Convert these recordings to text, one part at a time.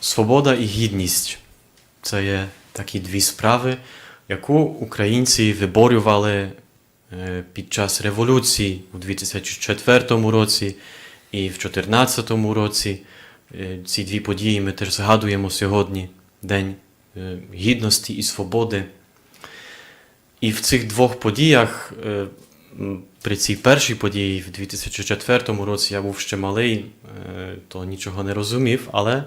Свобода і гідність це є такі дві справи, яку українці виборювали е, під час революції у 2004 році і в 2014 році. Е, Ці дві події ми теж згадуємо сьогодні, День е, гідності і свободи. І в цих двох подіях, при цій першій події в 2004 році я був ще малий, то нічого не розумів, але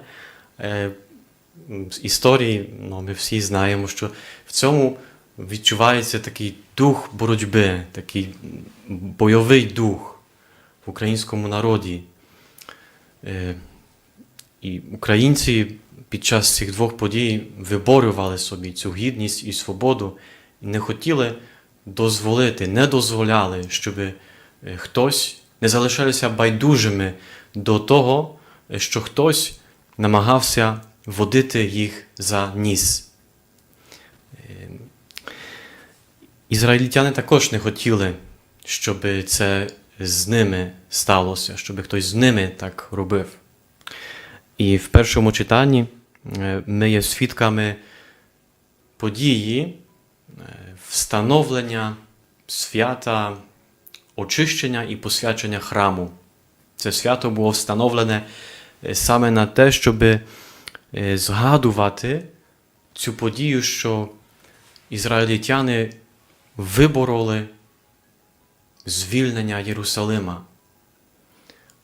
з історії ну, ми всі знаємо, що в цьому відчувається такий дух боротьби, такий бойовий дух в українському народі. Е, І українці під час цих двох подій виборювали собі цю гідність і свободу, і не хотіли дозволити, не дозволяли, щоб е, хтось не залишалися байдужими до того, е, що хтось намагався водити їх за ніс. Е, Ізраїльтяни також не хотіли, щоб це з ними сталося, щоб хтось з ними так робив. І в першому читанні е, ми є свідками події е, встановлення свята очищення і посвячення храму. Це свято було встановлене саме на те, щоб е, згадувати цю подію, що ізраїльтяни вибороли звільнення Єрусалима,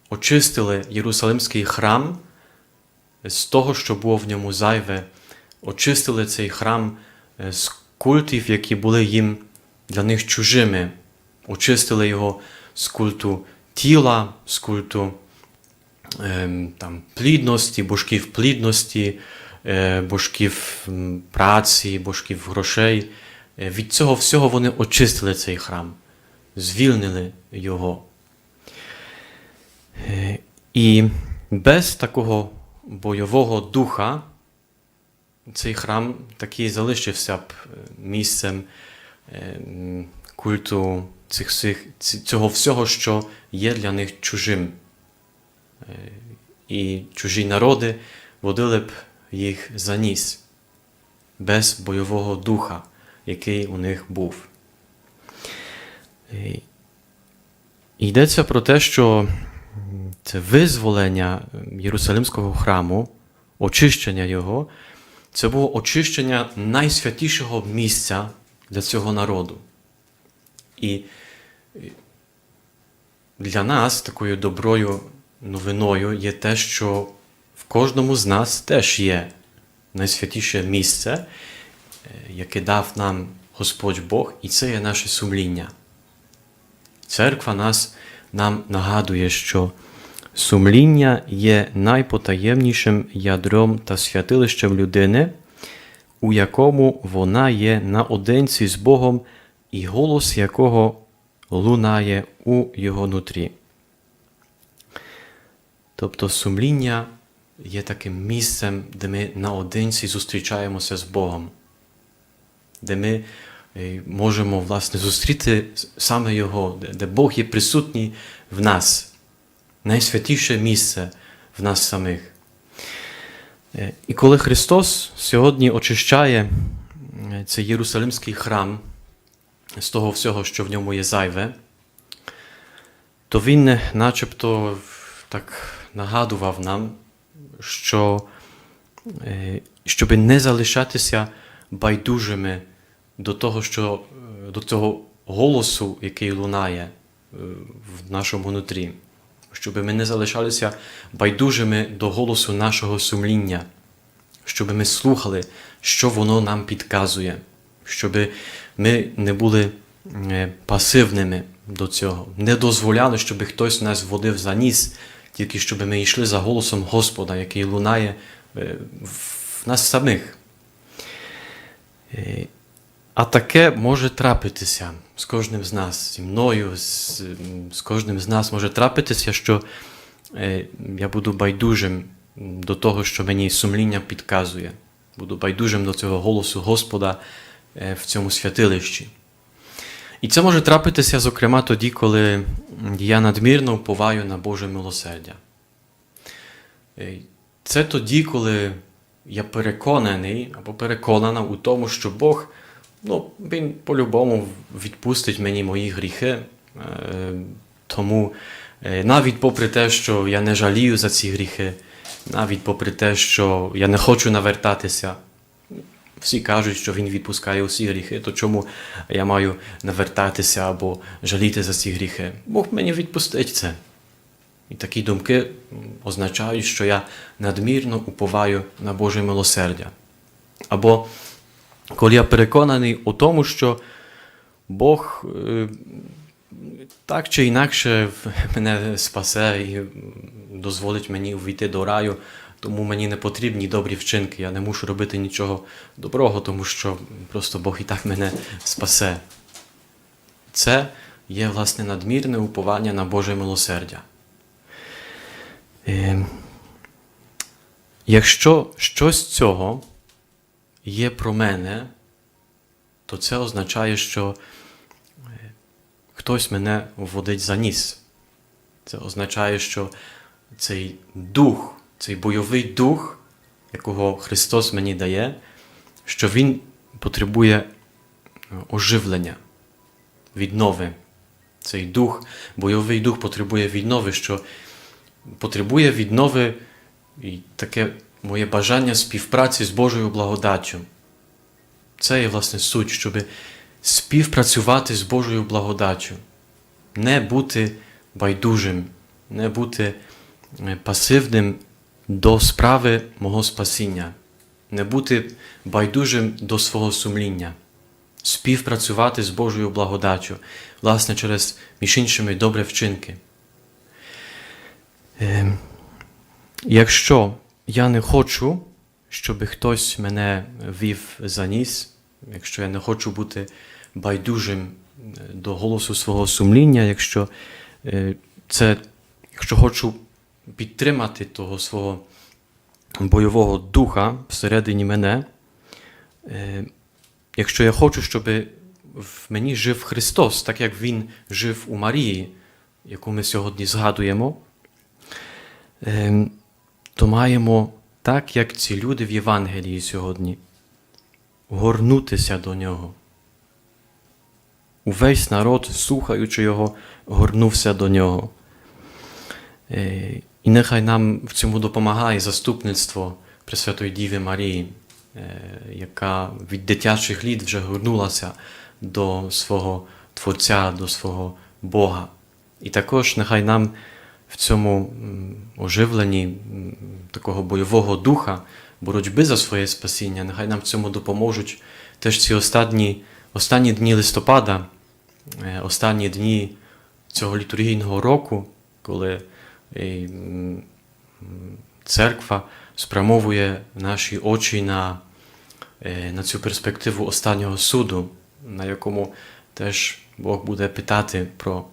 очистили Єрусалимський храм з того, що було в ньому зайве, очистили цей храм е, з культів, які були їм для них чужими, очистили його з культу тіла, з культу там, плідності, божків плідності, е, божків праці, божків грошей. Е, Від цього всього вони очистили цей храм, звільнили його. Е, І без такого бойового духа цей храм такий залишився б місцем е, культу цих, цього всього, що є для них чужим. Е, І чужі народи водили б їх за ніс без бойового духа, який у них був. Е, Йдеться про те, що це визволення Єрусалимського храму, очищення його, це було очищення найсвятішого місця для цього народу. І для нас такою доброю новиною є те, що в кожному з нас теж є найсвятіше місце, е, яке дав нам Господь Бог, і це є наше сумління. Церква нас, нам нагадує, що сумління є найпотаємнішим ядром та святилищем людини, у якому вона є наодинці з Богом, і голос якого лунає у його нутрі. Тобто сумління є таким місцем, де ми наодинці зустрічаємося з Богом, де ми е, можемо власне зустріти саме Його, де- Бог є присутній в нас, найсвятіше місце в нас самих. Е, І коли Христос сьогодні очищає е, цей Єрусалимський храм з того всього, що в ньому є зайве, то Він начебто так нагадував нам, що е, щоб не залишатися байдужими до того, що е, до цього голосу, який лунає е, в нашому нутрі, щоб ми не залишалися байдужими до голосу нашого сумління, щоб ми слухали, що воно нам підказує, щоб ми не були пасивними до цього, не дозволяли, щоб хтось нас водив за ніс, тільки щоб ми йшли за голосом Господа, який лунає е, в нас самих. Е, А таке може трапитися з кожним з нас, зі мною, з, з кожним з нас може трапитися, що е, я буду байдужим до того, що мені сумління підказує. Буду байдужим до цього голосу Господа в цьому святилищі. І це може трапитися, зокрема, тоді, коли я надмірно вповаю на Боже милосердя. Е, Це тоді, коли я переконаний або переконана у тому, що Бог ну, Він по-любому відпустить мені мої гріхи. Е, Тому е, навіть попри те, що я не жалію за ці гріхи, навіть попри те, що я не хочу навертатися, всі кажуть, що він відпускає усі гріхи, то чому я маю навертатися або жаліти за ці гріхи? Бог мені відпустить це. І такі думки означають, що я надмірно уповаю на Боже милосердя. Або коли я переконаний у тому, що Бог е, так чи інакше мене спасе і дозволить мені увійти до раю, тому мені не потрібні добрі вчинки. Я не мушу робити нічого доброго, тому що просто Бог і так мене спасе. Це є власне надмірне уповання на Боже милосердя. Е, Якщо щось цього є про мене, то це означає, що е, хтось мене вводить за ніс. Це означає, що цей дух, цей бойовий дух, якого Христос мені дає, що Він потребує е, оживлення, віднови. Цей дух, бойовий дух потребує віднови, що потребує віднови і таке моє бажання співпраці з Божою благодаттю. Це є власне суть, щоб співпрацювати з Божою благодаттю, не бути байдужим, не бути е, пасивним до справи мого спасіння, не бути байдужим до свого сумління, співпрацювати з Божою благодаттю, власне, через між іншими добрі вчинки. Е, Якщо я не хочу, щоб хтось мене вів за ніс, якщо я не хочу бути байдужим е, до голосу свого сумління, якщо е, це, якщо хочу підтримати того свого бойового духа всередині мене, е, якщо я хочу, щоб в мені жив Христос, так як Він жив у Марії, яку ми сьогодні згадуємо, Ем, то маємо, так як ці люди в Євангелії сьогодні, горнутися до нього. Увесь народ, слухаючи його, горнувся до нього. І нехай нам в цьому допомагає заступництво Пресвятої Діви Марії, е, яка від дитячих літ вже горнулася до свого Творця, до свого Бога. І також нехай нам в цьому оживленні такого бойового духа, боротьби за своє спасіння, нехай нам в цьому допоможуть теж ці останні, останні дні листопада, е, останні дні цього літургійного року, коли м, церква спрямовує наші очі на, е, на цю перспективу останнього суду, на якому теж Бог буде питати про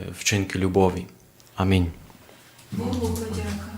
е, вчинки любові. Амінь. Богу подяка.